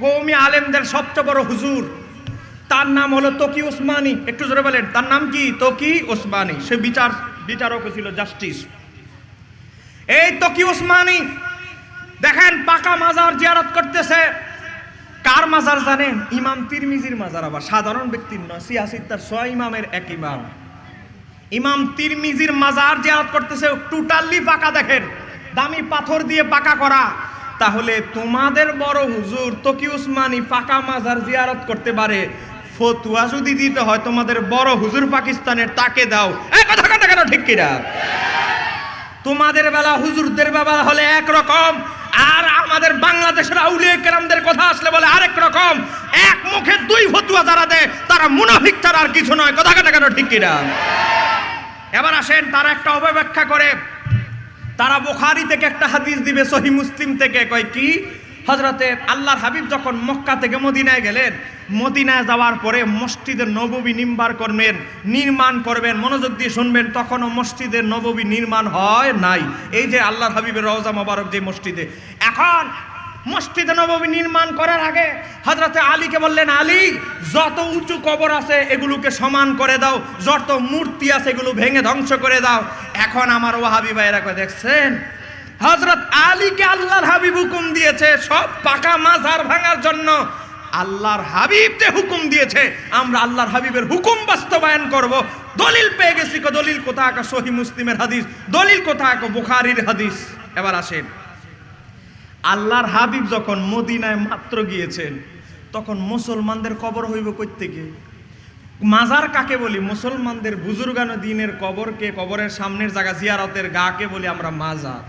কৌমি আলেমদের সবচেয়ে বড় হুজুর। তার নাম হলো তকি ওসমানী একটু জোরে বলেন, তার নাম কি? তকি ওসমানী সে বিচার বিচারক ছিল, জাস্টিস। এই তকি ওসমানী দেখেন পাকা মাজার জিয়ারত করতেছে। কার মাজার জানেন? ইমাম তিরমিজির মাজার আবার। সাধারণ ব্যক্তির নয় সিয়াসির তার ছয় ইমামের এক ইমাম। ইমাম তিরমিজির মাজার জিয়ারত করতেছে টোটালি পাকা দেখেন। দামি পাথর দিয়ে পাকা করা। তাহলে তোমাদের বড় হুজুর তকি উসমানী পাকা মাজার জিয়ারত করতে পারে। ফতুয়া যদি দিতে হয় তোমাদের বড় হুজুর পাকিস্তানের, তাকে দাও। কথা কথা কেন ঠিক কিনা? তোমাদের বেলা হুজুরদের বেলা হলে এক রকম, আর আমাদের বাংলাদেশের আউলিয়া কেরামদের কথা আসলে বলে আরেক রকম। এক মুখে দুই ফতুয়া যারা দেয়, তারা মুনাফিক ছাড়া আর কিছু নয়। কথা কেন কেন ঠিক কিনা? এবার আসেন, তারা একটা অপব্যাখ্যা করে। তারা বোখারি থেকে একটা হাদিস দিবে সহি মুসলিম থেকে, কয় কি? হজরতে আল্লাহর হাবিব যখন মক্কা থেকে মদিনায় গেলেন, মদিনায় যাওয়ার পরে মসজিদের নববী নির্মাণ করবেন নির্মাণ করবেন, মনোযোগ দিয়ে শুনবেন, তখনও মসজিদের নববী নির্মাণ হয় নাই। এই যে আল্লাহর হাবিবের রওজা মোবারক যে মসজিদে। এখন মসজিদে নববী নির্মাণ করার আগে হজরতে আলীকে বললেন, আলী, যত উঁচু কবর আছে এগুলোকে সমান করে দাও, যত মূর্তি আছে এগুলো ভেঙে ধ্বংস করে দাও। এখন আমার ওয়াহাবি ভাইরা কয়, দেখছেন? হজরত আলীকে আল্লাহর হাবিব হুকুম দিয়েছে, সব পাকা মাজার ভাঙার জন্য। আল্লাহর হাবিবতে হুকুম দিয়েছে, আমরা আল্লাহর হাবিবের হুকুম বাস্তবায়ন করব। দলিল পেয়ে গেছি কো, দলিল কোথায় সহি মুসলিমের হাদিস। দলিল কোথায় বুখারির হাদিস। এবার আসেন। আল্লাহর হাবিব যখন মদিনায় মাত্র গিয়েছেন, তখন মুসলমানদের কবর হইব থেকে? মাজার কাকে বলি? মুসলমানদের বুজুর্গানো দিনের কবরকে, কবরের সামনের জায়গা, জিয়ারতের গাকে বলি আমরা মাজার।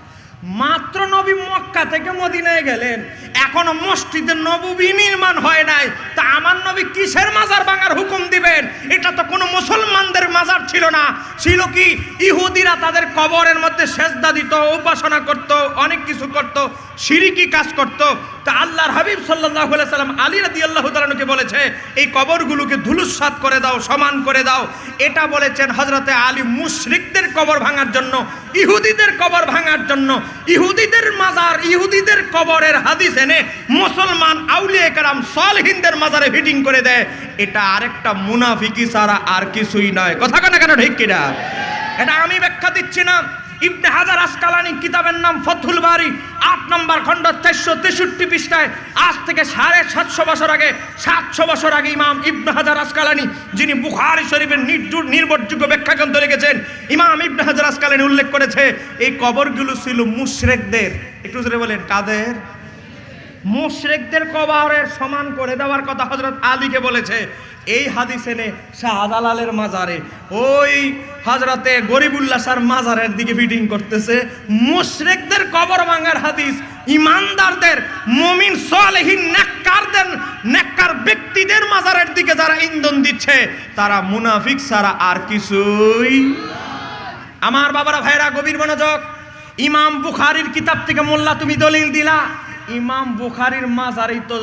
মাত্র নবী মক্কা থেকে মদিনায় গেলেন। এখনও মসজিদের নববী নির্মাণ হয় নাই। তা আমার নবী কিসের মাজার ভাঙার হুকুম দিবেন? এটা তো কোনো মুসলমানদের মাজার ছিল না। ছিল কি? ইহুদিরা তাদের কবরের মধ্যে সেজদা দিত, উপাসনা করত, অনেক কিছু করত, সিরিকি কাজ করত। তা আল্লাহর হাবিব সাল্লাহ সাল্লাম আলী রাদি আল্লাহ তালুকে বলেছে, এই কবরগুলোকে ধুলুসাত করে দাও, সমান করে দাও। এটা বলেছেন হজরতে আলী মুশরিকদের কবর ভাঙার জন্য ইহুদিদের কবর ভাঙার জন্য ইহুদিদের মাজার, ইহুদিদের কবরের হাদিস এনে মুসলমান আউলিয়ে কারাম সলহিনদের মাজারে ফিটিং করে দেয়। এটা আরেকটা মুনাফিকি ছাড়া আর কিছুই নয়। কথা কেন কেন, ঠিক কিনা? এটা আমি ব্যাখ্যা দিচ্ছি না। ইবনে হাজার আসকালানি কিতাবের নাম ফথুল বাড়ি আট নম্বর খণ্ড চারশো তেষট্টি পৃষ্ঠায়, আজ থেকে সাড়ে সাতশো বছর আগে, সাতশো বছর আগে ইমাম ইবনে হাজার আসকালানি, যিনি বুখারি শরীফের নির্জুর নির্ভরযোগ্য ব্যাখ্যা গ্রন্থ লিখেছেন, ইমাম ইবনে হাজার আসকালানি উল্লেখ করেছে, এই কবরগুলো ছিল মুশরেকদের। একটু জোরে বলেন, কাদের? মুশরেকদের কবরের সমান করে দেওয়ার কথা হজরত আলীকে বলেছে। এই হাদিস এনে শাহজালালের মাজারে। ওই হজরতে গরিবুল্লাহ সার মাজারের দিকে ফিটিং করতেছে। মুশরেকদের কবর ভাঙার হাদিস, ইমানদারদের, মমিন সলেহীন নেককারদের, নেককার ব্যক্তিদের মাজারের দিকে যারা ইন্ধন দিচ্ছে, তারা মুনাফিক সারা আর কিছুই আমার বাবারা ভাইরা গভীর মনোযোগ। ইমাম বুখারির কিতাব থেকে মোল্লা, তুমি দলিল দিলা। ইমাম বুখারির মাজারি তো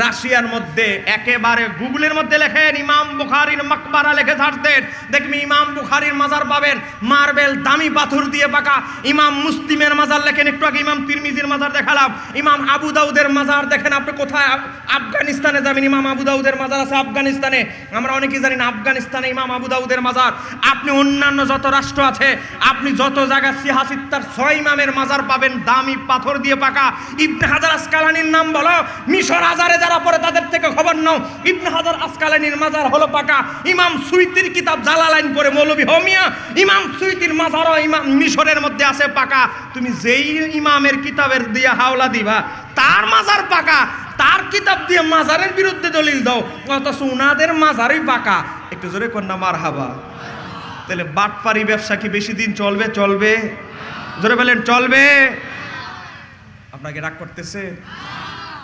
রাশিয়ার মধ্যে একেবারে গুগলের মধ্যে লেখেন, ইমাম বুখারির মাকবারা লেখে ছাড়তেন দেখবি ইমাম বুখারির মাজার পাবেন, মার্বেল দামি পাথর দিয়ে পাকা। ইমাম মুসলিমের মাজার লেখেন, একটু আগে ইমাম তিরমিজির মাজার দেখালাম। ইমাম আবু দাউদের মাজার দেখেন, আপনি কোথায়? আফগানিস্তানে যাবেন, ইমাম আবু দাউদের মাজার আছে আফগানিস্তানে। আমরা অনেকেই জানি না, আফগানিস্তানে ইমাম আবু দাউদের মাজার। আপনি অন্যান্য যত রাষ্ট্র আছে, আপনি যত জায়গা সিহাসিত্তার ছয় ইমামের মাজার পাবেন, দামি পাথর দিয়ে পাকা। ইবনে হাজার আসকালানির নাম বলো, মিশর আজারে যারা পড়ে তাদের থেকে খবর নাও। ইবনে হাজার আসকালানির মাজার হলো পাকা। ইমাম সুইতির কিতাব জালালাইন পড়ে মৌলভী হোমিয়া ইমাম সুইতির মাজারও ইমাম মিশরের মধ্যে আছে পাকা। তুমি যেই ইমামের কিতাবের দিয়ে হাওলা দিবা, তার মাজার পাকা। তার কিতাব দিয়ে মাজারের বিরুদ্ধে দলিল দাও। অথচ উনাদের মাজারই পাকা। একটু জোরে কন্যা মার হাবা তাহলে বাটপারি ব্যবসা কি বেশি দিন চলবে? চলবে। জোরে বলেন, চলবে। আপনাকে রাগ করতেছে?